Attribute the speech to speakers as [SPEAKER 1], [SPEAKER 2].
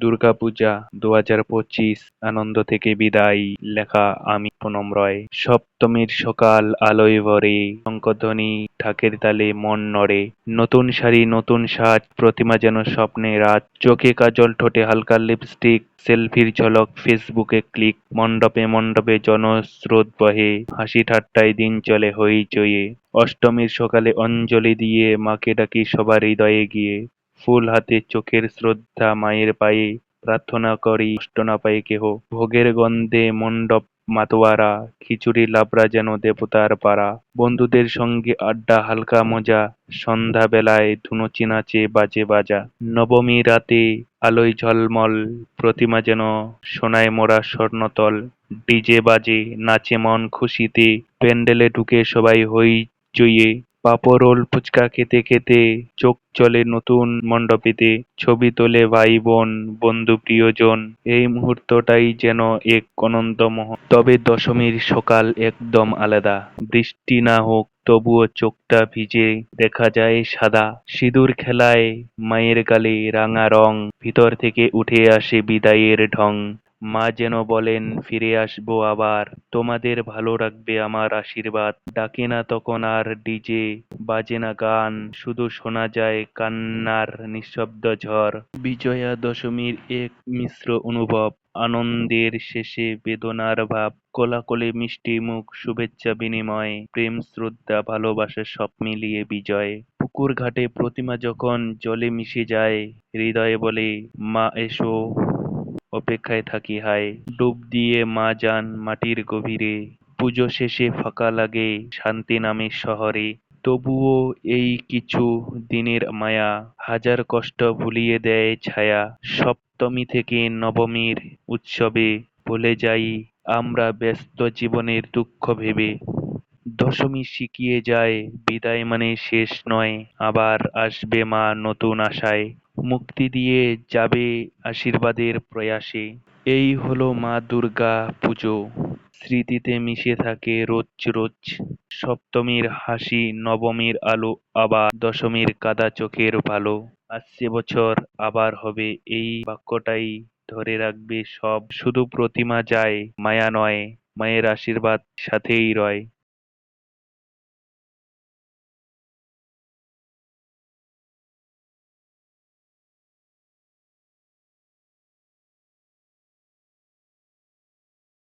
[SPEAKER 1] দুর্গাপূজা দু হাজার পঁচিশ আনন্দ থেকে বিদায়। লেখা আমি পুনম রয় সপ্তমীর সকাল আলোয় ভরে শঙ্খধ্বনি ঢাকের তালে মন নড়ে। নতুন শাড়ি, নতুন সাজ প্রতিমা যেন স্বপ্নে রাত। চোখে কাজল, ঠোঁটে হালকা লিপস্টিক সেলফির ঝলক ফেসবুকে ক্লিক মণ্ডপে মণ্ডপে জনস্রোত বহে। হাসি ঠাট্টায় দিন চলে হইচইয়ে। অষ্টমীর সকালে অঞ্জলি দিয়ে মাকে ডাকি সবার হৃদয়ে গিয়ে। ফুল হাতে চোখের শ্রদ্ধা মায়ের পায়ে প্রার্থনা করি, কষ্ট না পায়ে কেহ। ভোগের গন্ধে মণ্ডপ মাতোয়ারা, খিচুড়ি লাবড়া যেন দেবতার পাড়া। বন্ধুদের সঙ্গে আড্ডা, হালকা মজা সন্ধ্যা বেলায় ধুনুচি নাচে বাজে বাজা। নবমী রাতে আলোয় ঝলমল, প্রতিমা যেন সোনায় মোড়া স্বর্ণতল। ডিজে বাজে, নাচে মন খুশিতে, প্যান্ডেলে ঢুকে সবাই হইচইয়ে পাঁপড় রোল ফুচকা খেতে খেতে চোখ চলে নতুন মণ্ডপেতে, ছবি তোলে ভাই বোন, বন্ধু প্রিয়জন। এই মুহূর্তটাই যেন এক আনন্দমহ তবে দশমীর সকাল একদম আলাদা। বৃষ্টি না হোক, তবুও চোখটা ভিজে দেখা যায় সাদা। সিঁদুর খেলায় মায়ের গালে রাঙা রং, ভিতর থেকে উঠে আসে বিদায়ের ঢং। মা যেন বলেন, ফিরে আসব আবার। তোমাদের ভালো রাখবে আমার আশীর্বাদ। ডাকে না তখন আর ডিজে বাজে না গান, শুধু শোনা যায় কান্নার নিঃশব্দ ঝড়। বিজয়া দশমীর এক মিশ্র অনুভব, আনন্দের শেষে বেদনার ভাব, কোলাকুলি, মিষ্টি মুখ, শুভেচ্ছা বিনিময়, প্রেম, শ্রদ্ধা ভালোবাসা সব মিলিয়ে বিজয়। পুকুর ঘাটে প্রতিমা যখন জলে মিশে যায়, হৃদয়ে বলে, মা, এসো। অপেক্ষায় থাকি, হায়, ডুব দিয়ে মা যান মাটির গভীরে, পুজো শেষে ফাঁকা লাগে শান্তি নামে শহরে। তবুও এই কিছু দিনের মায়া হাজার কষ্ট ভুলিয়ে দেয় ছায়া। সপ্তমী থেকে নবমীর উৎসবে ভুলে যাই আমরা ব্যস্ত জীবনের দুঃখ ভেবে। দশমী শিখিয়ে যায়, বিদায় মানে শেষ নয়, আবার আসবে মা নতুন আশায়। মুক্তি দিয়ে যাবে আশীর্বাদের প্রয়াসে। এই হলো মা দুর্গা পুজো। স্মৃতিতে মিশে থাকে রোজ রোজ। সপ্তমীর হাসি, নবমীর আলো, আবার দশমীর কাদা চোখের ভালো। আসছে বছর, আবার হবে। এই বাক্যটাই ধরে রাখবে সব। শুধু প্রতিমা যায়, মায়া নয়, মায়ের আশীর্বাদ সাথেই রয়।